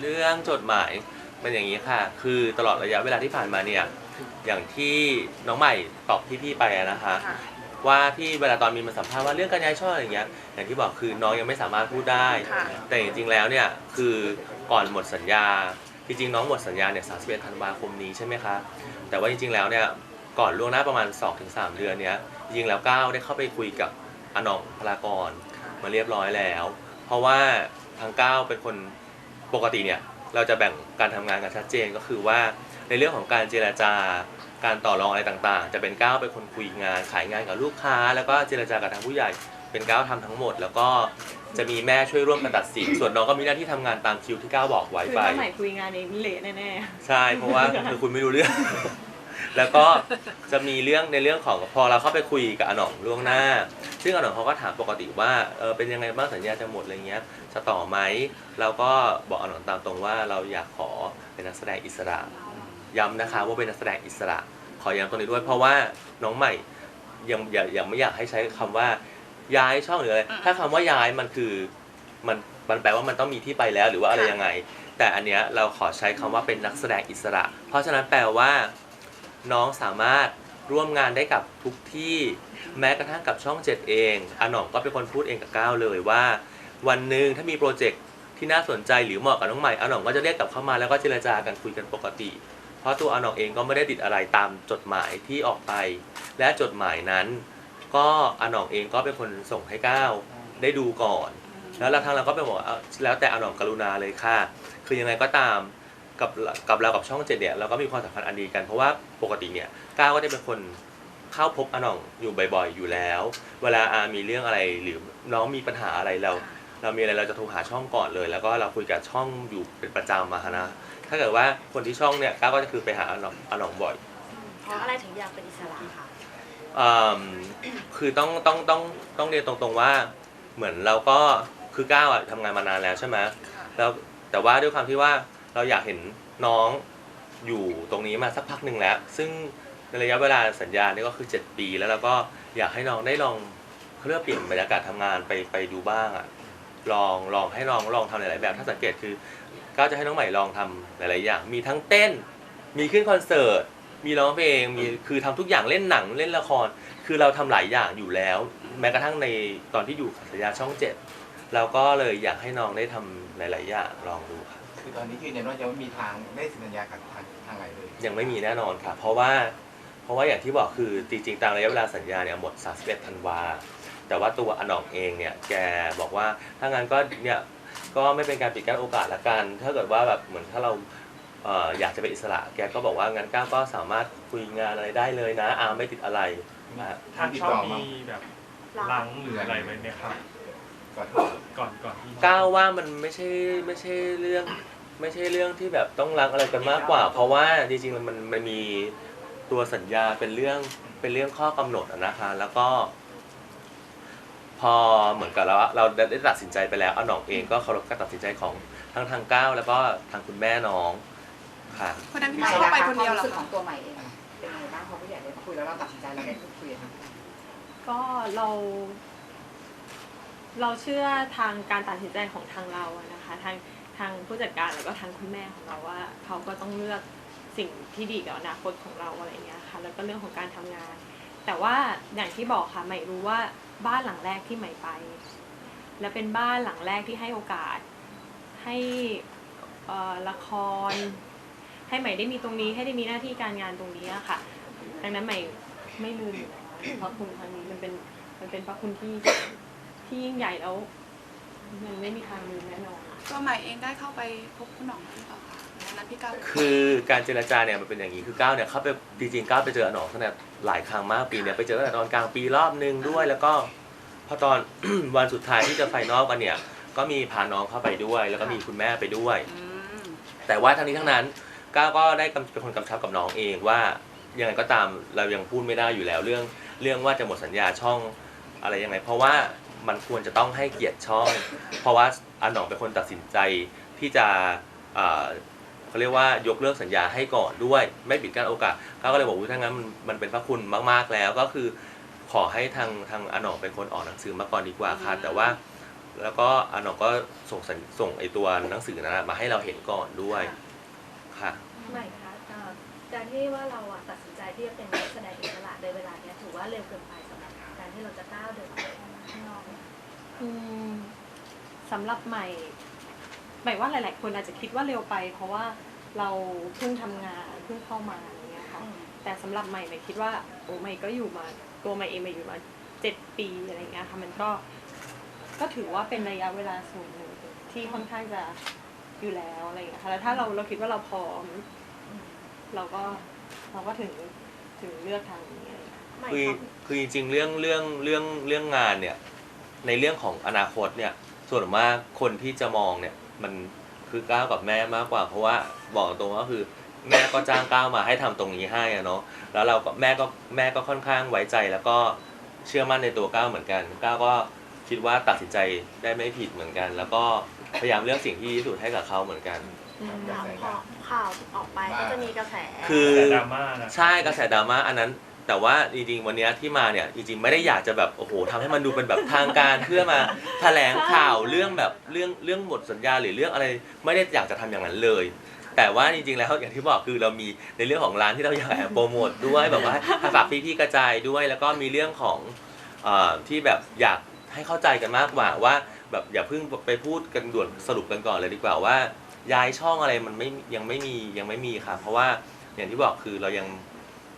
เรื่องจดหมายเป็นอย่างนี้ค่ะ คือตลอดระยะเวลาที่ผ่านมาเนี่ย อย่างที่น้องใหม่ตอบพี่ๆไปอะนะคะ ค่ะว่าที่เวลาตอนมีมาสัมภาษณ์ว่าเรื่องการย้ายช่องอะไรอย่างเงี้ย อย่างที่บอกคือน้องยังไม่สามารถพูดได้ ค่ะ แต่จริงๆแล้วเนี่ยคือก่อนหมดสัญญา จริงๆน้องหมดสัญญาเนี่ย31ธันวาคมนี้ใช่ไหมคะ แต่ว่าจริงๆแล้วเนี่ยก่อนล่วงหน้าประมาณ 2-3 เดือนเนี้ยจริงๆแล้วก้าวได้เข้าไปคุยกับอาหนองพลากรมาเรียบร้อยแล้ว เพราะว่าทางก้าวเป็นคน ปกติเนี่ยเราจะแบ่งการทำงานกันชัดเจนก็คือว่าในเรื่องของการเจรจาการต่อรองอะไรต่างๆ จะเป็นก้าวเป็นคนคุยงานขายงานกับลูกค้า แล้วก็เจรจากับทางผู้ใหญ่เป็นก้าวทำทั้งหมด แล้วก็จะมีแม่ช่วยร่วมกันตัดสินส่วนน้องก็มีหน้าที่ทำงานตามคิวที่ก้าวบอกไว้คือไปถ้าใหม่คุยงานเองเละแน่ใช่เพราะว่าคือคุณไม่รู้เรื่อง แล้วก็จะมีเรื่องในเรื่องของพอเราเข้าไปคุยกับอาหน่องล่วงหน้า ซึ่งอาหน่องเขาก็ถามปกติว่าเออเป็นยังไงบ้างสัญญาจะหมดอะไรเงี้ยจะต่อไหมเราก็บอกอาหน่องตามตรงว่าเราอยากขอเป็นนักแสดงอิสระ ย้ำนะคะว่าเป็นนักแสดงอิสระ ขอย้ำตรงนี้ด้วย เพราะว่าน้องใหม่ยังอย่ายังไม่อยากให้ใช้คำว่าย้ายช่องหรืออะไรอืมถ้าคำว่าย้ายมันคือมันมันแปลว่ามันต้องมีที่ไปแล้วหรือว่าอะไรค่ะยังไง แต่อันเนี้ยเราขอใช้คำว่าเป็นนักแสดงอิสระ เพราะฉะนั้นแปลว่า น้องสามารถร่วมงานได้กับทุกที่แม้กระทั่งกับช่อง 7 เองอาหน่องก็เป็นคนพูดเองกับก้าวเลยว่า วันหนึ่งถ้ามีโปรเจกต์ที่น่าสนใจหรือเหมาะกับน้องใหม่อาหน่องก็จะเรียกกลับเข้ามาแล้วก็เจรจากันคุยกันปกติ เพราะตัวอาหน่องเองก็ไม่ได้ติดอะไรตามจดหมายที่ออกไป และจดหมายนั้น ก็อาหน่องเองก็เป็นคนส่งให้ก้าวได้ดูก่อน แล้วทางเราก็ไปบอกว่าเอาแล้วแต่อาหน่องกรุณาเลยค่ะ คือยังไงก็ตาม กับกับเรากับช่องเจ็ดเนี่ยเราก็มีความสัมพันธ์อันดีกันเพราะว่าปกติเนี่ยก้าวก็จะเป็นคนเข้าพบอาหน่องอยู่บ่อยๆอยู่แล้ว เวลาอามีเรื่องอะไรหรือน้องมีปัญหาอะไรเรา เรามีอะไรเราจะโทรหาช่องก่อนเลย แล้วก็เราคุยกับช่องอยู่เป็นประจำมานะถ้าเกิดว่าคนที่ช่องเนี่ยก้าวก็จะคือไปหาอาหน่องอาหน่องบ่อยเพราะอะไรถึงอยากเป็นอิสระคะอืมคือต้องต้องต้องต้องเรียนตรงๆว่า เหมือนเราก็คือก้าวอะทำงานมานานแล้วใช่ไหมค่ะแล้วแต่ว่าด้วยความที่ว่า เราอยากเห็นน้องอยู่ตรงนี้มาสักพักหนึ่งแล้ว ซึ่งในระยะเวลาสัญญานี่ก็คือ 7 ปี แล้วเราก็อยากให้น้องได้ลองเขาเรียกว่าเปลี่ยนบรรยากาศทำงานไปไปดูบ้างอะลองลองให้ลองลองทำหลาย ๆ แบบ ถ้าสังเกตคือก็จะให้น้องใหม่ลองทำหลาย ๆ อย่าง มีทั้งเต้น มีขึ้นคอนเสิร์ต มีร้องเพลง มีคือทำทุกอย่างเล่นหนังเล่นละคร คือเราทำหลายอย่างอยู่แล้ว แม้กระทั่งในตอนที่อยู่สัญญาช่องเจ็ดเราก็เลยอยากให้น้องได้ทำหลาย ๆ อย่างลองดูครับ คือตอนนี้ยืนยันว่าจะไม่มีทางได้สัญญากับทางทางไหนเลยยังไม่มีแน่นอนค่ะ เพราะว่าเพราะว่าอย่างที่บอกคือจริงๆตามระยะเวลาสัญญาเนี่ยหมด 31 ธันวา แต่ว่าตัวอนองเองเนี่ยแกบอกว่าถ้างั้นก็เนี่ยก็ไม่เป็นการปิดกั้นโอกาสละกัน ถ้าเกิดว่าแบบเหมือนถ้าเราเอ่ออยากจะเป็นอิสระ แกก็บอกว่างั้นก้าวก็สามารถคุยงานอะไรได้เลยนะอาไม่ติดอะไรนะทางช่องมีแบบลังหรืออะไรไว้ไหมครับ ก่อนก่อนก่อนที่ก้าวว่ามันไม่ใช่ไม่ใช่เรื่อง ไม่ใช่เรื่องที่แบบต้องรักอะไรกันมากกว่า เพราะว่าจริงๆมันมันมีตัวสัญญาเป็นเรื่องเป็นเรื่องข้อกำหนดอะนะคะ แล้วก็ พอเหมือนกับเราเราได้ตัดสินใจไปแล้วอาหน่องเองก็เคารพการตัดสินใจของทั้งทางก้าวแล้วก็ทางคุณแม่น้องค่ะเพราะฉะนั้นพี่ใหม่เข้าละไปคะคนควาเดียวมเหรรู้อสึกขคะองตัวใหม่เองอะเป็นยังไงบ้างพอผู้ใหญ่ได้คุยแล้วเราตัดสินใจเราได้พูดคุยอะคะๆก็เรา เราเชื่อทางการตัดสินใจของทางเราอะนะคะ ทาง ทางผู้จัดการแล้วก็ทางคุณแม่ของเราว่าเขาก็ต้องเลือกสิ่งที่ดีกับอนาคตของเราอะไรเงี้ยค่ะ แล้วก็เรื่องของการทำงาน แต่ว่าอย่างที่บอกค่ะใหม่รู้ว่าบ้านหลังแรกที่ใหม่ไป และเป็นบ้านหลังแรกที่ให้โอกาส ให้ละคร ให้ใหม่ได้มีตรงนี้ให้ได้มีหน้าที่การงานตรงนี้ค่ะ ดังนั้นใหม่ไม่ลืมอยู่แล้วพราะคุณครั้งนี้มันเป็นมันเป็นพระคุณที่ที่ยิ่งใหญ่แล้ว มันไม่มีทางลืมแน่นอน ตัวใหม่เองได้เข้าไปพบคุณหน่องหรือเปล่าคะวันนั้นพี่ก้าวคือการเจรจาเนี่ยมันเป็นอย่างนี้คือก้าวเนี่ยเข้าไปจริงๆก้าวไปเจออาหนองตั้งแต่หลายครั้งมากปีเนี่ยไปเจอตั้งแต่ตอนกลางปีรอบนึงด้วย แล้วก็พอตอน วันสุดท้ายที่จะไฟนอลกันเนี่ย ก็มีพาน้องเข้าไปด้วย แล้วก็มีคุณแม่ไปด้วย อืมแต่ว่าทั้งนี้ทั้งนั้นก้าวก็ได้กำเป็นคนกำชับกับน้องเองว่ายังไงก็ตามเรายังพูดไม่ได้อยู่แล้วเรื่อง เรื่องว่าจะหมดสัญญาช่องอะไรยังไง เพราะว่า มันควรจะต้องให้เกียรติช่อง เพราะว่าอาหนองเป็นคนตัดสินใจที่จะเอ่อเขาเรียกว่ายกเลิกสัญญาให้ก่อนด้วย ไม่ปิดกั้นโอกาสก้าวก็เลยบอกว่าถ้างั้นมันมันเป็นพระคุณมาก ๆแล้วก็คือขอให้ทางทางอาหนองเป็นคนออกหนังสือมาก่อนดีกว่าค่ะแต่ว่าแล้วก็อาหนองก็ส่งสัญส่งไอตัวหนังสือนั้นอะมาให้เราเห็นก่อนด้วยค่ะใหม่คะเอ่อการที่ว่าเราอะตัดสินใจที่จะเป็นนักแสดงอิสระในเวลาเนี้ยถือว่าเร็วเกินไปสำหรับการที่เราจะก้าวเดิน สำหรับใหม่ใหม่ว่าหลาย ๆ คนอาจจะคิดว่าเร็วไป เพราะว่าเราเพิ่งทำงานเพิ่งเข้ามาอย่างเงี้ยค่ะ แต่สำหรับใหม่ใหม่คิดว่าโอ้ใหม่ก็อยู่มาตัวใหม่เองใหม่อยู่มาเจ็ดปีอะไรเงี้ยค่ะมันก็ก็ถือว่าเป็นระยะเวลาส่วนหนึ่งที่ค่อนข้างจะอยู่แล้วอะไรเงี้ยค่ะแล้วถ้าเราเราคิดว่าเราพร้อม เราก็เราก็ถึงถึงเลือกทางนี้อะไรเงี้ยใหม่คือครับคือจริงๆเรื่องเรื่องเรื่องเรื่องงานเนี่ย ในเรื่องของอนาคตเนี่ยส่วนมากคนที่จะมองเนี่ยมันคือก้าวกับแม่มากกว่า เพราะว่าบอกตรงว่าคือ แม่ก็จ้างก้าวมาให้ทำตรงนี้ให้อะเนาะแล้วเราก็แม่ก็แม่ก็ค่อนข้างไว้ใจแล้วก็เชื่อมั่นในตัวก้าวเหมือนกันก้าวก็คิดว่าตัดสินใจได้ไม่ผิดเหมือนกัน แล้วก็พยายามเลือกสิ่งที่ดีที่สุดให้กับเขาเหมือนกันอืมข่าวพอข่าวออกไปก็จะมีกระแสคือแต่ดราม่านะใช่กระแสดราม่าอันนั้น แต่ว่าจริงๆวันเนี้ยที่มาเนี่ยจริงๆไม่ได้อยากจะแบบโอ้โหทำให้มันดูเป็นแบบทางการ เพื่อมาแถลงข่าวเรื่องแบบเรื่องเรื่องหมดสัญญาหรือเรื่องอะไรไม่ได้อยากจะทำอย่างนั้นเลย แต่ว่าจริงๆแล้วอย่างที่บอกคือเรามีในเรื่องของร้านที่เราอยากแอบโปรโมทด้วยแบบว่าให้ฝากพี่ๆกระจายด้วย แล้วก็มีเรื่องของเอ่อที่แบบอยากให้เข้าใจกันมากกว่าว่าแบบอย่าเพิ่งไปพูดกันด่วนสรุปกันก่อนเลยดีกว่าว่าย้ายช่องอะไรมันไม่ยังไม่มียังไม่มีค่ะเพราะว่าอย่างที่บอกคือเรายัง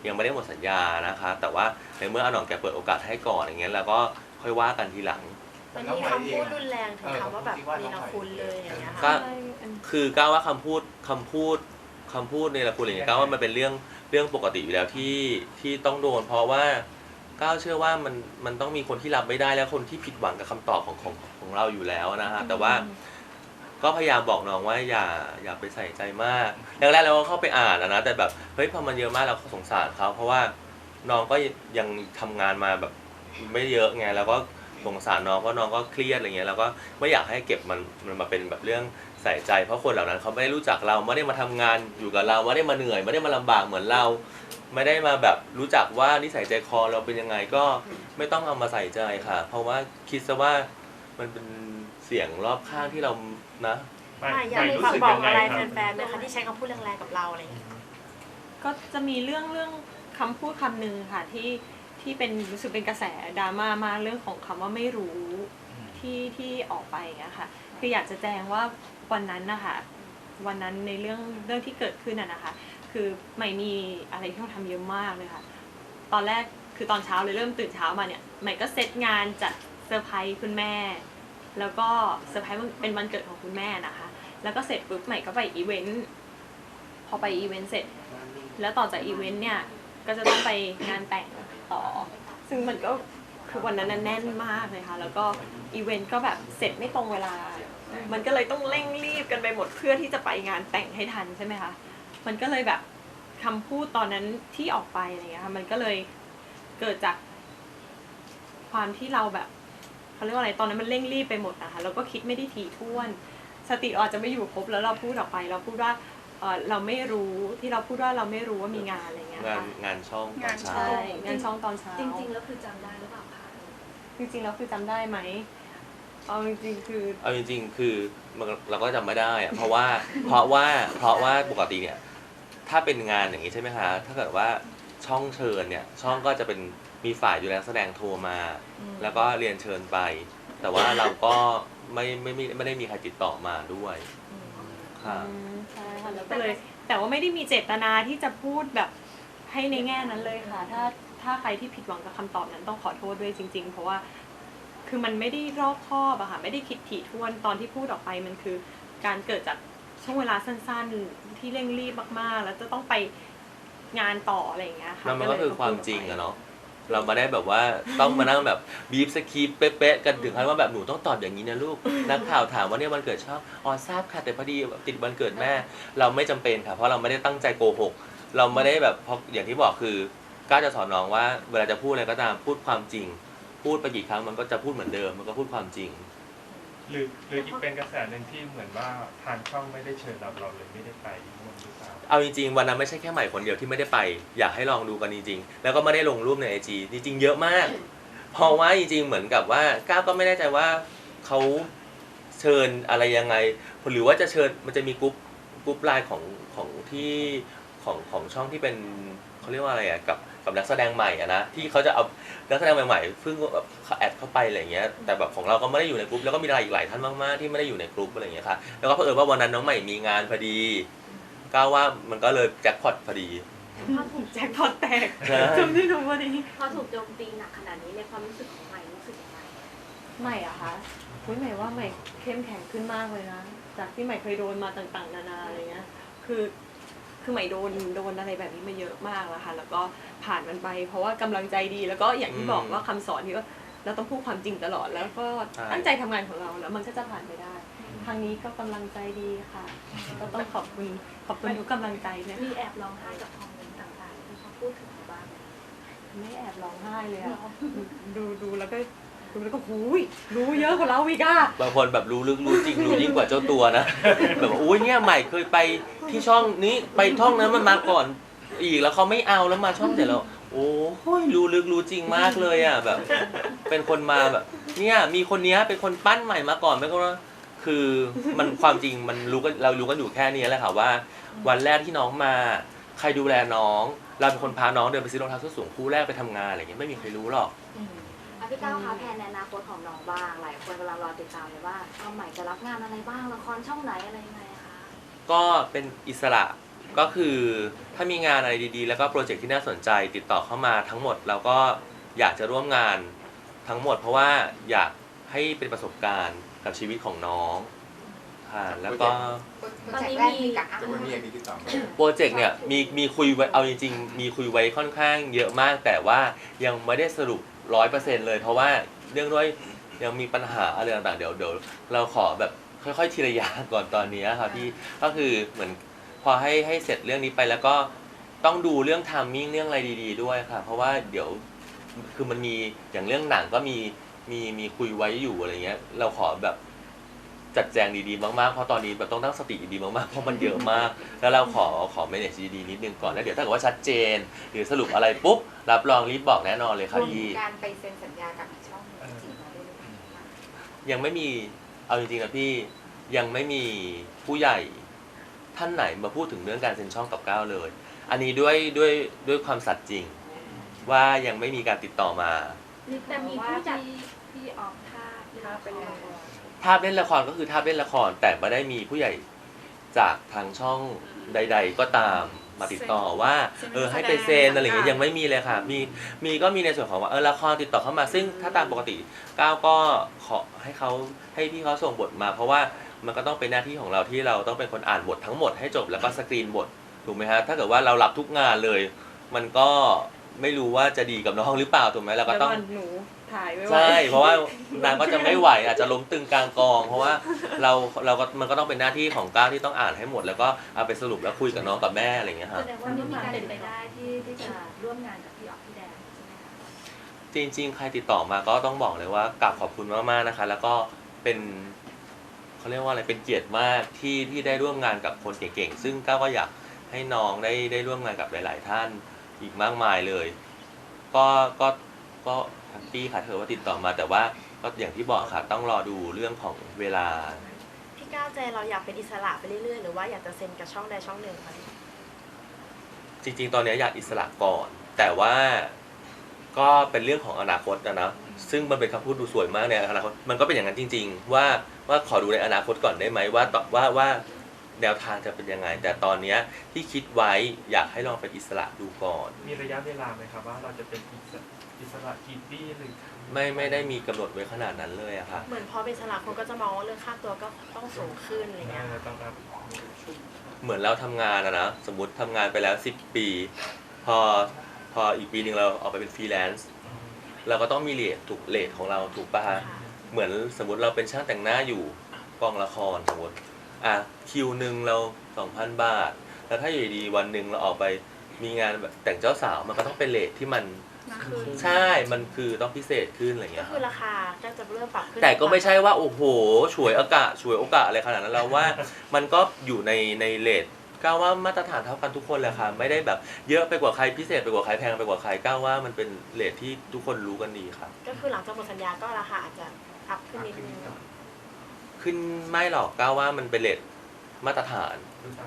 ยังไม่ได้หมดสัญญานะคะ แต่ว่าในเมื่ออาหนองแกเปิดโอกาสให้ก่อนอย่างเงี้ยเราก็ค่อยว่ากันทีหลัง มันมีคำพูดรุนแรงถึงคำว่าแบบมีนคุณเลยอย่างเงี้ยก็ค่ะใช่อันคือก้าวว่าคำพูดคำพูดคำพูดในละคุณอะไรอย่างเงี้ยก้าวว่ามันเป็นเรื่องเรื่องปกติอยู่แล้วที่ที่ต้องโดน เพราะว่าก้าวเชื่อว่ามันมันต้องมีคนที่รับไม่ได้และคนที่ผิดหวังกับคำตอบของของของเราอยู่แล้วนะฮะแต่ว่า ก็พยายามบอกน้องว่าอย่าอย่าไปใส่ใจมากแรกๆเราก็เข้าไปอ่านนะ แต่แบบเฮ้ยพอมันเยอะมากเราก็สงสารเขาเพราะว่าน้องก็ยังทำงานมาแบบไม่เยอะไงแล้วก็สงสารน้องเพราะน้องก็เครียดอะไรเงี้ยแล้วก็ไม่อยากให้เก็บมันมันมาเป็นแบบเรื่องใส่ใจ เพราะคนเหล่านั้นเขาไม่ได้รู้จักเราไม่ได้มาทำงานอยู่กับเราไม่ได้มาเหนื่อยไม่ได้มาลำบากเหมือนเรา ไม่ได้มาแบบรู้จักว่านิสัยใจคอเราเป็นยังไงก็ไม่ต้องเอามาใส่ใจค่ะ เพราะว่าคิดซะว่ามันเป็นเสียงรอบข้างที่เรา นะไม่ไม่อยากไม่รู้ฝากสึกบอยักงไงอะไรครับ แฟนๆไหมคะที่ใช้คำพูดแรงๆกับเราอะไรอย่างเงี้ยก็จะมีเรื่องเรื่องคำพูดคำหนึ่งค่ะที่ที่เป็นรู้สึกเป็นกระแสดราม่ามากเรื่องของคำว่าไม่รู้ที่ที่ออกไปอย่างเงี้ยค่ะคืออยากจะแจ้งว่าวันนั้นนะคะวันนั้นในเรื่องเรื่องที่เกิดขึ้นน่ะนะคะ คือใหม่มีอะไรที่ต้องทำเยอะมากเลยค่ะ ตอนแรกคือตอนเช้าเลยเริ่มตื่นเช้ามาเนี่ยใหม่ก็เซตงานจัดเซอร์ไพรส์คุณแม่ แล้วก็เซอร์ไพรส์เป็นวันเกิดของคุณแม่นะคะ แล้วก็เสร็จปุ๊บใหม่ก็ไปอีเวนต์พอไปอีเวนต์เสร็จ แล้วต่อจากอีเวนต์เนี่ยก็จะต้องไปงานแต่งต่อ ซึ่งมันก็คือวันนั้นนแน่นมากเลยค่ะ แล้วก็อีเวนต์ก็แบบเสร็จไม่ตรงเวลา มันก็เลยต้องเร่งรีบกันไปหมดเพื่อที่จะไปงานแต่งให้ทันใช่ไหมคะ มันก็เลยแบบคำพูดตอนนั้นที่ออกไปอะไรเงี้ยค่ะ มันก็เลยเกิดจากความที่เราแบบ เขาเรียกว่าอะไรตอนนั้นมันเร่งรีบไปหมดนะคะเราก็คิดไม่ได้ถี่ถ้วน สติเราอาจจะไม่อยู่ครบแล้วเราพูดออกไปเราพูดว่าเอ่อเราไม่รู้ที่เราพูดว่าเราไม่รู้ว่ามีงานอะไรเงี้ยงานค่ะงานช่องตอนเช้าใช่งานช่องตอนเช้า จริงๆ แล้วคือจำได้หรือเปล่าคะจริงๆแล้วคือจำได้ไหมเอาจริงๆคือ เอาจริงๆ คือมันเราก็จำไม่ได้อะเพราะว่า เพราะว่า เพราะว่าปกติเนี่ย ถ้าเป็นงานอย่างนี้ใช่ไหมคะ ถ้าเกิดว่าช่องเชิญเนี่ย ช่องก็จะเป็น มีฝ่ายดูแลนักแสดงโทรมา แล้วก็เรียนเชิญไป แต่ว่าเราก็ไม่ไม่ไม่ไม่ได้มีใครติดต่อมาด้วยค่ะอืมใช่ค่ะแล้วก็เลย แต่ว่าไม่ได้มีเจตนาที่จะพูดแบบให้ในแง่นั้นเลยค่ะ ถ้าถ้าใครที่ผิดหวังกับคำตอบนั้นต้องขอโทษด้วยจริง ๆ เพราะว่าคือมันไม่ได้รอบคอบอะค่ะไม่ได้คิดถี่ถ้วนตอนที่พูดออกไปมันคือ การเกิดจากช่วงเวลาสั้นๆ ที่เร่งรีบมากๆ แล้วจะต้องไปงานต่ออะไรอย่างเงี้ยค่ะแล้วมันก็เลยคือต้งความพูดกไปจริงอะเนาะ เรามาได้แบบว่าต้องมานั่งแบบบีบสคริปต์เป๊ะๆกันถึงขั้นว่าแบบหนูต้องตอบอย่างนี้นะลูกนักข่าวถามว่าเนี่ยวันเกิดชอบอ๋อทราบค่ะแต่พอดีติดวันเกิดแม่ เราไม่จำเป็นค่ะ เพราะเราไม่ได้ตั้งใจโกหก เราไม่ได้แบบเพราะอย่างที่บอกคือก้าจะสอนน้องว่า เวลาจะพูดอะไรก็ตามพูดความจริง พูดไปกี่ครั้งมันก็จะพูดเหมือนเดิมมันก็พูดความจริงหรือหรืออีกเป็นกระแสหนึ่งที่เหมือนว่าทางช่องไม่ได้เชิญเราเราเลยไม่ได้ไปร่วมหรือ เอาจริงๆวันนั้นไม่ใช่แค่ใหม่คนเดียวที่ไม่ได้ไป อยากให้ลองดูกันจริงๆแล้วก็ไม่ได้ลงรูปในไอจีจริงๆเยอะมาก เพราะว่าจริงๆเหมือนกับว่าก้าวก็ไม่แน่ใจว่าเขาเชิญอะไรยังไง หรือว่าจะเชิญมันจะมีกรุ๊ปกรุ๊ปไลน์ของของที่ของของช่องที่เป็นเขาเรียกว่าอะไรอะกับกับนักแสดงใหม่อะนะที่เขาจะเอานักแสดงใหม่ๆเพิ่งแบบแอดเข้าไปอะไรอย่างเงี้ยแต่แบบของเราก็ไม่ได้อยู่ในกรุ๊ปแล้วก็มีรายอีกหลายท่านมากๆที่ไม่ได้อยู่ในกรุ๊ปอะไรอย่างเงี้ยค่ะแล้วก็เผอิญว่าวันนั้นน้องใหม่มีงานพอดี ก้าวว่ามันก็เลยแจ็คพอตพอดี พอถูกแจ็คพอตแตกใช่ จำได้รู้ว่านี้พอถูกโจมตีหนักขนาดนี้ในความรู้สึกของใหม่รู้สึกยังไงใหม่อะคะอุ้ยใหม่ว่าใหม่เข้มแข็งขึ้นมากเลยนะ จากที่ใหม่เคยโดนมาต่างๆ นานาอะไรเงี้ย คือ คือใหม่โดนโดนอะไรแบบนี้มาเยอะมากแล้วค่ะ แล้วก็ผ่านมันไป เพราะว่ากำลังใจดี แล้วก็อย่างที่บอกว่าคำสอนที่ว่าเราต้องพูดความจริงตลอด แล้วก็ใช่ ตั้งใจทำงานของเรา แล้วมันก็จะผ่านไปได้ ทางนี้ก็กำลังใจดีค่ะ ก็ต้องขอบคุณขอบคุณทุกกำลังใจเนี่ยมีแอบร้องไห้กับคอมเมนต์ต่างๆที่เขาพูดถึงเราบ้างไหมไม่แอบร้องไห้เลยอะดูดูแล้วก็ดูแล้วก็หูยรู้เยอะกว่าเราอีกอะบางคนแบบรู้ลึกรู้จริงรู้ยิ่งกว่าเจ้าตัวนะ แบบว่าอุ้ยเนี่ยใหม่เคยไปที่ช่องนี้ไปช่องนั้นมันมาก่อน อีกแล้วเขาไม่เอาแล้วมาช่องเดี๋ยวเราโอ้ยรู้ลึกรู้จริงมากเลยอะแบบ เป็นคนมาแบบ เนี่ยมีคนเนี้ยเป็นคนปั้นใหม่มาก่อนไม่ก็ว่า คือมันความจริงมันรู้กันเรารู้กันอยู่แค่นี้แหละค่ะว่า วันแรกที่น้องมาใครดูแลน้อง เราเป็นคนพาน้องเดินไปซื้อรองเท้าส้นสูงคู่แรกไปทำงานอะไรเงี้ยไม่มีใครรู้หรอกอะพี่ก้าวคะแผนในอนาคตของน้องบ้างหลายคนกำลังรอติดตามเลยว่าเอาใหม่จะรับงานอะไรบ้างละครช่องไหนอะไรยังไงอะคะก็เป็นอิสระก็คือถ้ามีงานอะไรดีๆ แล้วก็โปรเจกต์ที่น่าสนใจติดต่อเข้ามาทั้งหมดเราก็อยากจะร่วมงานทั้งหมด เพราะว่าอยากให้เป็นประสบการณ์ กับชีวิตของน้องค่ะแล้วก็โปรเจกต์แรกที่กับอ้ำวันนี้อันนี้ติดต่อมาโปรเจกต์เนี่ยมีมีคุยไว้เอาจริงๆ มีคุยไว้ค่อนข้างเยอะมาก แต่ว่ายังไม่ได้สรุปร้อยเปอร์เซ็นต์เลย เพราะว่าเรื่องด้วยยังมีปัญหาอะไรต่างๆเดี๋ยวเดี๋ยวเราขอแบบค่อยๆทีละอย่างก่อนตอนนี้ครับพี่ก็คือเหมือนพอให้ให้เสร็จเรื่องนี้ไปแล้วก็ต้องดูเรื่องทามมิ่งเรื่องอะไรดี ๆ ด้วยค่ะ เพราะว่าเดี๋ยวคือมันมีอย่างเรื่องหนังก็มี มีมีคุยไว้อยู่อะไรเงี้ย เราขอแบบจัดแจงดีๆมากๆ เพราะตอนนี้แบบต้องตั้งสติดีๆมากๆ เพราะมันเยอะมาก แล้วเราขอขอ manage ดีๆนิดนึงก่อน แล้วเดี๋ยวถ้าเกิดว่าชัดเจน หรือสรุปอะไรปุ๊บ รับรองรีบบอกแน่นอนเลยค่ะพี่การไปเซ็นสัญญากับช่องจริงๆมาด้วยหรือเปล่ายังไม่มี เอาจริงๆนะพี่ ยังไม่มีผู้ใหญ่ท่านไหนมาพูดถึงเรื่องการเซ็นช่องกับก้าวเลย อันนี้ด้วยด้วยด้วยความสัตย์จริง ว่ายังไม่มีการติดต่อมา แต่มีผู้จัด พี่ออกท่าที่ท่าเป็นละครภาพเล่นละครก็คือภาพเล่นละคร แต่ไม่ได้มีผู้ใหญ่จากทางช่องใด ๆ ก็ตามมาติดต่อว่า เออให้ไปเซ็นอะไรอย่างเงี้ยยังไม่มีเลยค่ะ มีมีก็มีในส่วนของว่าเออละครติดต่อเข้ามาซึ่งถ้าตามปกติก้าวก็ขอให้เขาให้พี่เขาส่งบทมา เพราะว่ามันก็ต้องเป็นหน้าที่ของเราที่เราต้องเป็นคนอ่านบททั้งหมดให้จบแล้วก็สกรีนบทถูกไหมฮะถ้าเกิดว่าเรารับทุกงานเลย มันก็ ไม่รู้ว่าจะดีกับน้องหรือเปล่าถูกไหมเราก็แล้วต้องมันหนูถ่ายไว้ไว้ ใช่ เพราะว่านางก็จะไม่ไหวอาจจะล้มตึงกลางกอง เพราะว่าเราเราก็มันก็ต้องเป็นหน้าที่ของก้าวที่ต้องอ่านให้หมด แล้วก็เอาไปสรุปแล้วคุยกับน้องกับแม่อะไรอย่างเงี้ยคแสรับดงว่าไม่มีการเป็นไปได้ที่ที่จะร่วมงานกับพี่ออกพี่แดนใช่ไหมคะจริง ๆ ใครติดต่อมาก็ต้องบอกเลยว่ากราบขอบคุณมากๆนะคะ แล้วก็เป็นเขาเรียกว่าอะไรเป็นเกียรติมากที่ที่ได้ร่วมงานกับคนเก่งๆซึ่งก้าวก็อยากให้น้องได้ได้ร่วมงานกับหลาย ๆ ท่าน อีกมากมายเลย ก็ก็ก็แฮปปี้ค่ะเธอว่าติดต่อมา แต่ว่าก็อย่างที่บอกค่ะต้องรอดูเรื่องของเวลา พี่ก้าวใจเราอยากเป็นอิสระไปเรื่อยๆ หรือว่าอยากจะเซ็นกับช่องใดช่องหนึ่งคะจริงๆ ตอนนี้อยากอิสระก่อน แต่ว่าก็เป็นเรื่องของอนาคตนะนะซึ่งมันเป็นคำพูดดูสวยมากในอนาคตมันก็เป็นอย่างนั้นจริง ๆ ว่าว่าขอดูในอนาคตก่อนได้ไหมว่าต่อว่าว่า แนวทางจะเป็นยังไง แต่ตอนเนี้ยที่คิดไว้อยากให้ลองเป็นอิสระดูก่อน มีระยะเวลาไหมครับว่าเราจะเป็นอิสระอิสระกี่ปีหรือไม่ไม่ได้มีกำหนดไว้ขนาดนั้นเลยอะค่ะเหมือนพอเป็นอิสระคนก็จะมองว่าเรื่องค่าตัวก็ต้องสูงขึ้นอะไรเงี้ยเราต้องรับเหมือนเราทำงานอะนะสมมติทำงานไปแล้ว 10 ปี พอพออีกปีหนึ่งเราออกไปเป็นฟรีแลนซ์เราก็ต้องมีเลทถูกเลทของเราถูกปะฮะ เหมือนสมมติเราเป็นช่างแต่งหน้าอยู่กองละครสมมติ อะคิวหนึ่งเรา2,000บาท แล้วถ้าอยู่ดีๆวันหนึ่งเราออกไปมีงานแบบแต่งเจ้าสาวมันก็ต้องเป็นเลทที่มันคือใช่ มันคือต้องพิเศษขึ้นอะไรอย่างก็เงี้ยคคืรัอบราคาก็จะเริ่มปรับขึ้นแต่ก็ไม่ใช่ว่าโอ้โหฉวยโอกาสฉวยโอกาสอะไรขนาดนั้นเราว่า มันก็อยู่ในในเลทก้าวว่ามาตรฐานเท่ากันทุกคนแหละค่ะไม่ได้แบบเยอะไปกว่าใครพิเศษไปกว่าใครแพงไปกว่าใครก้าวว่ามันเป็นเลทที่ทุกคนรู้กันดีครับ ก็คือหลังจากหมดสัญญาก็ราคาอาจจะอัพขึ้นนิดนึง ขึ้นไม่หรอกก้าวว่ามันเป็นเลทมาตรฐาน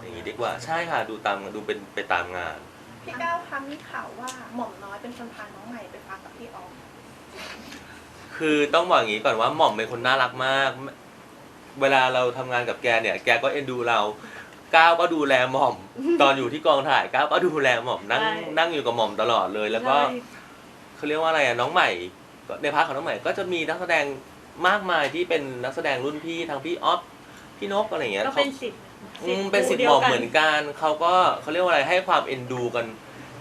อย่างนี้ดีกว่าใช่ค่ะดูตามดูเป็นไปตามงาน พี่ก้าวคะมีข่าวว่าหม่อมน้อยเป็นคนพาน้องใหม่ไปฝากกับพี่ออมคือต้องบอกอย่างนี้ก่อนว่าหม่อมเป็นคนน่ารักมาก เวลาเราทำงานกับแกเนี่ย แกก็เอ็นดูเราก้าวก็ดูแลหม่อม ตอนอยู่ที่กองถ่ายก้าวก็ดูแลหม่อมนั่งใช่นั่งอยู่กับหม่อมตลอดเลย แล้วก็ใช่เขาเรียกว่าอะไรอะน้องใหม่ก็ในพาร์ทของน้องใหม่ก็จะมีนักแสดง มากมายที่เป็นนักแสดงรุ่นพี่ทางพี่ออฟพี่นกอะไรอย่างเงี้ยก็เป็นสิทธิ์อืมเป็นสิทธิ์หม่อมเหมือนกัน เขาก็เขาเรียกว่าอะไรให้ความเอ็นดูกัน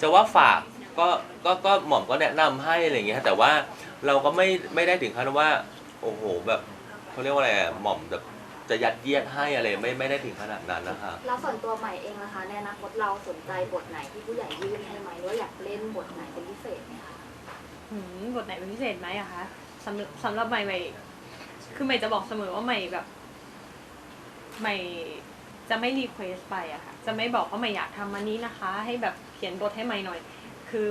จะว่าฝากก็ก็ก็หม่อมก็แนะนำให้อะไรอย่างเงี้ยแต่ว่าเราก็ไม่ไม่ได้ถึงขั้นว่า โอ้โหแบบเขาเรียกว่าอะไรอะหม่อมแบบจะยัดเยียดให้อะไรไม่ไม่ได้ถึงขนาดนั้นนะคะ แล้วส่วนตัวใหม่เองนะคะในอนาคตเราสนใจบทไหนที่ผู้ใหญ่ยื่นให้ไหมหรือว่าอยากเล่นบทไหนเป็นพิเศษไหมคะ หืมบทไหนเป็นพิเศษไหมอะคะ สำหรับสำหรับใหม่ใหม่คือใหม่จะบอกเสมอว่าใหม่แบบ ใหม่จะไม่รีเควสไปอะค่ะ จะไม่บอกว่าใหม่อยากทำอันนี้นะคะ ให้แบบเขียนบทให้ใหม่หน่อย คือ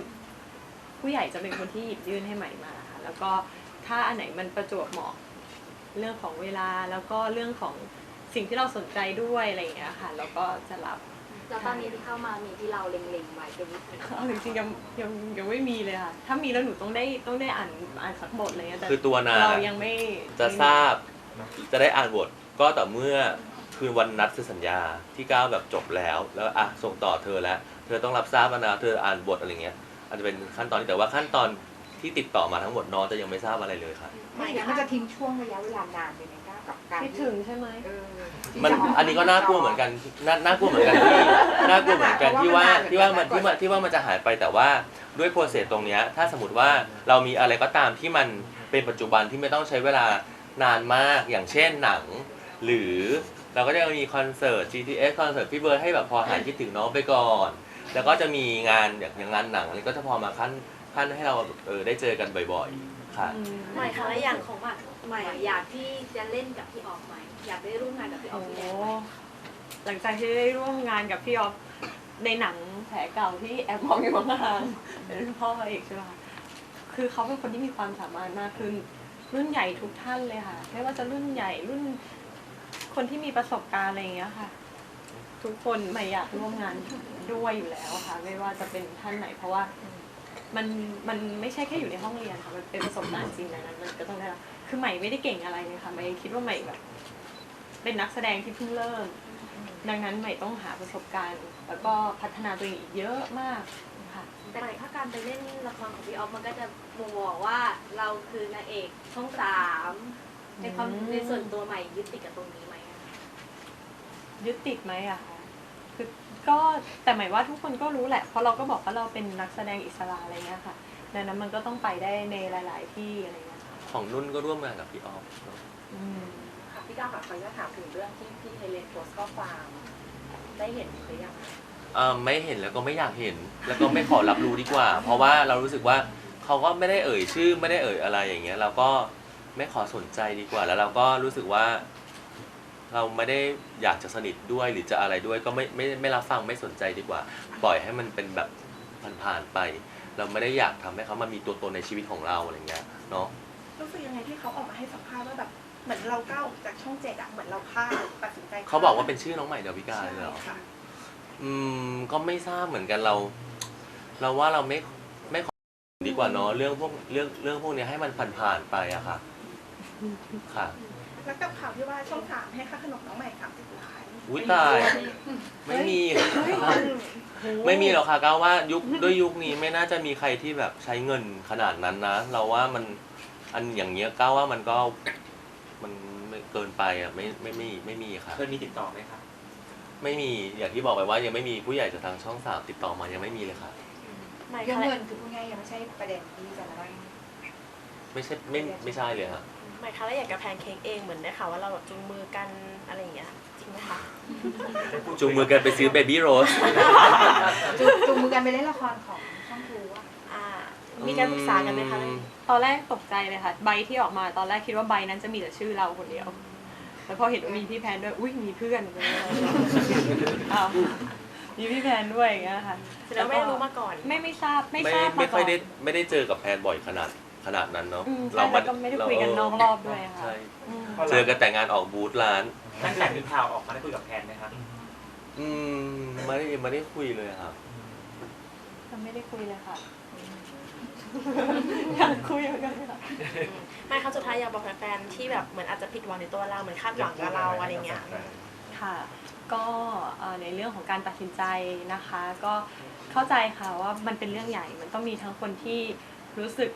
ผู้ใหญ่จะเป็นคนที่หยิบยื่นให้ใหม่มาค่ะ แล้วก็ถ้าอันไหนมันประจวบเหมาะเรื่องของเวลาแล้วก็เรื่องของสิ่งที่เราสนใจด้วยอะไรอย่างเงี้ยค่ะ แล้วก็จะรับ แล้วตอนนี้ที่เข้ามามีที่เราเล็งๆไว้เป็นพิเศษเอาจริงๆยังยังยังไม่มีเลยค่ะ ถ้ามีแล้วหนูต้องได้ต้องได้อ่านอ่านสักบทอะไรเลยแต่คือตัวนางเราอะยังไม่จะทราบจะได้อ่านบทก็ต่อเมื่อคืนวันนัดเซ็นสัญญาที่ก้าวแบบจบแล้ว แล้วอะส่งต่อเธอแล้ว เธอต้องรับทราบแล้วนะเธออ่านบทอะไรเงี้ยอาจจะเป็นขั้นตอนนี้แต่ว่าขั้นตอนที่ติดต่อมาทั้งหมดน้องจะยังไม่ทราบอะไรเลยค่ะ ไม่งั้นมันจะทิ้งช่วงระยะเวลานานไปไหมก้าวกับการคิดถึงใช่ไหมเออ มันอันนี้ก็น่ากลัวเหมือนกันน่าน่ากลัวเหมือนกันที่น่ากลัวเหมือนกันที่ว่าที่ว่ามันที่มันที่ว่ามันจะหายไปแต่ว่าด้วยโปรเซสตรงเนี้ยถ้าสมมติว่าเรามีอะไรก็ตามที่มันเป็นปัจจุบันที่ไม่ต้องใช้เวลานานมากอย่างเช่นหนัง หรือเราก็จะมีคอนเสิร์ต GTS คอนเสิร์ตพี่เบิร์ดให้แบบพอหายคิดถึงน้องไปก่อน แล้วก็จะมีงานอย่างอย่างงานหนังอะไรก็จะพอมาขั้นขั้นให้เราเออได้เจอกันบ่อยๆค่ะอืมใหม่คะแล้วอย่างของว่า ใหม่อยากที่จะเล่นกับพี่ออมไหม่ อยากได้ร่วมงานกับพี่ออโอ้มโหพี่แดงไหมหลังจากที่ได้ร่วมงานกับพี่ออฟในหนังแผลเก่าที่แอบมองอยู่ข้างๆเป็นพ่อพระเอกใช่ไหมคะคือเขาเป็นคนที่มีความสามารถมากขึ้น รุ่นใหญ่ทุกท่านเลยค่ะ ไม่ว่าจะรุ่นใหญ่รุ่น คนที่มีประสบการณ์อะไรอย่างเงี้ยค่ะ ทุกคนไม่อยากร่วมงานด้วยอยู่แล้วค่ะ ไม่ว่าจะเป็นท่านไหนเพราะว่า มันมันไม่ใช่แค่อยู่ในห้องเรียนค่ะมันเป็นประสบการณ์จริงดังนั้นมันก็ต้องได้รับคือใหม่ไม่ได้เก่งอะไรเลยค่ะใหม่คิดว่าใหม่แบบ เป็นนักแสดงที่เพิ่งเริ่ม ดังนั้นใหม่ต้องหาประสบการณ์ แล้วก็พัฒนาตัวเองอีกเยอะมากค่ะแต่ถ้าการไปเล่นละครของพี่ออฟมันก็จะบ่งบอกว่าเราคือนางเอกช่องสามในความอืมในส่วนตัวใหม่ยึดติดกับตรงนี้ไหมอะยึดติดไหมอะคะคือ ก็แต่หมายว่าทุกคนก็รู้แหละ เพราะเราก็บอกว่าเราเป็นนักแสดงอิสระอะไรเงี้ยค่ะดังนั้นมันก็ต้องไปได้ในหลาย ๆ ที่อะไรเงี้ยค่ะของนุ่นก็ร่วมงานกับพี่ออฟเนอะอืมค่ะพี่ก้าวค่ะขออนุญาตถามถึงเรื่องที่พี่เฮเลนโพสต์ข้อความได้เห็นหรือยังคะเอ่อไม่เห็นแล้วก็ไม่อยากเห็น แล้วก็ไม่ขอรับรู้ดีกว่า เพราะว่าเรารู้สึกว่าเขาก็ไม่ได้เอ่ยชื่อไม่ได้เอ่ยอะไรอย่างเงี้ย เราก็ไม่ขอสนใจดีกว่า แล้วเราก็รู้สึกว่า เราไม่ได้อยากจะสนิทด้วยหรือจะอะไรด้วยก็ไม่ไม่ไม่รับฟังไม่สนใจดีกว่า ปล่อยให้มันเป็นแบบผ่านๆไป เราไม่ได้อยากทำให้เขามามีตัวตนในชีวิตของเราอะไรเงี้ยเนาะรู้สึกยังไงที่เขาออกมาให้สัมภาษณ์ว่าแบบเหมือนเราก้าวออกจากช่องเจ็ดอะเหมือนเราพลาดตัดสินใจพลดเขาบอกว่าเป็นชื่อน้องใหม่ดาวิกาใช่เลยเหรอค่ะอืมก็ไม่ทราบเหมือนกันเรา เราว่าเราไม่ไม่ขอดีกว่าเนาะเรื่องพวกเรื่องเรื่องพวกเนี้ยให้มันผ่านๆไปอะค่ะ ค่ะ แล้วกับข่าวที่ว่าช่องสามให้ค่าขนมน้องใหม่สามสิบล้านอุ้ยตายไม่มีไม่มีหรอกค่ะก้าวว่ายุคด้วยยุคนี้ไม่น่าจะมีใครที่แบบใช้เงินขนาดนั้นนะ เราว่ามันอันอย่างเงี้ยก้าวว่ามันก็มันไม่เกินไปอะไม่ไม่ไม่ไม่มีค่ะเคยมีติดต่อไหมครับไม่มีอย่างที่บอกไปว่ายังไม่มีผู้ใหญ่จากทางช่องสามติดต่อมายังไม่มีเลยค่ะใหม่เรื่องคะเงินคือพูดง่ายๆยังไม่ใช่ประเด็นที่จะมานั่งไม่ใช่ไม่ไม่ใช่เลยค่ะใหม่คะแล้วอย่างกับแพนเค้กเองเหมือนได้ข่าวว่าเราแบบจูงมือกันอะไรอย่างเงี้ยจริงไหมคะ จูงมือกันไปซื้อเบบี้โรส จูจูงมือกันไปเล่นละครของช่องครูอะอ่า มีการปรึกษากันไหมคะอืม ตอนแรกตกใจเลยค่ะ ใบที่ออกมาตอนแรกคิดว่าใบนั้นจะมีแต่ชื่อเราคนเดียว แล้วพอเห็นว่ามีพี่แพนด้วย อุ้ยมีเพื่อนอ้าวมีพี่แพนด้วยอย่างเงี้ยค่ะแสดงว่าไม่รู้มาก่อน ไม่ไม่ทราบไม่ไม่ทราบไม่มาค่ก่ออยนได้ไม่ได้เจอกับแพนบ่อยขนาด ขนาดนั้นเนาะอืมใช่แล้วก็ไม่ได้คุยกันนอกรอบด้วยค่ะ ใช่อืมเจอกันแต่งานออกบูธร้าน ตั้งแต่มีข่าวออกมาได้คุยกับแพนไหมครับอืมไม่ได้ไม่ได้คุยเลยครับยังไม่ได้คุยเลยค่ะ อยากคุยเหมือนกันค่ะ ไม่ครั้งสุดท้ายอยากบอกแฟนๆที่แบบเหมือนอาจจะผิดหวังในตัวเราเหมือนคาดหวังกับเราอะไรเงี้ย ค่ะ ก็เอ่อในเรื่องของการตัดสินใจนะคะ ก็เข้าใจค่ะว่ามันเป็นเรื่องใหญ่ มันต้องมีทั้งคนที่รู้สึก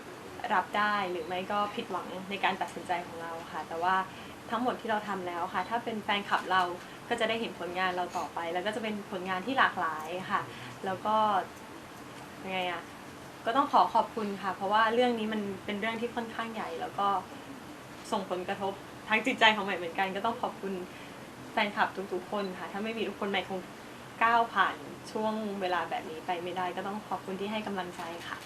รับได้หรือไม่ก็ผิดหวังในการตัดสินใจของเราค่ะ แต่ว่าทั้งหมดที่เราทำแล้วค่ะ ถ้าเป็นแฟนคลับเราก็จะได้เห็นผลงานเราต่อไป แล้วก็จะเป็นผลงานที่หลากหลายค่ะ แล้วก็ยังไงอะก็ต้องขอขอบคุณค่ะ เพราะว่าเรื่องนี้มันเป็นเรื่องที่ค่อนข้างใหญ่ แล้วก็ส่งผลกระทบทางจิตใจของใหม่เหมือนกัน ก็ต้องขอบคุณแฟนคลับทุกๆคนค่ะ ถ้าไม่มีทุกคนใหม่คงก้าวผ่านช่วงเวลาแบบนี้ไปไม่ได้ ก็ต้องขอบคุณที่ให้กำลังใจค่ะ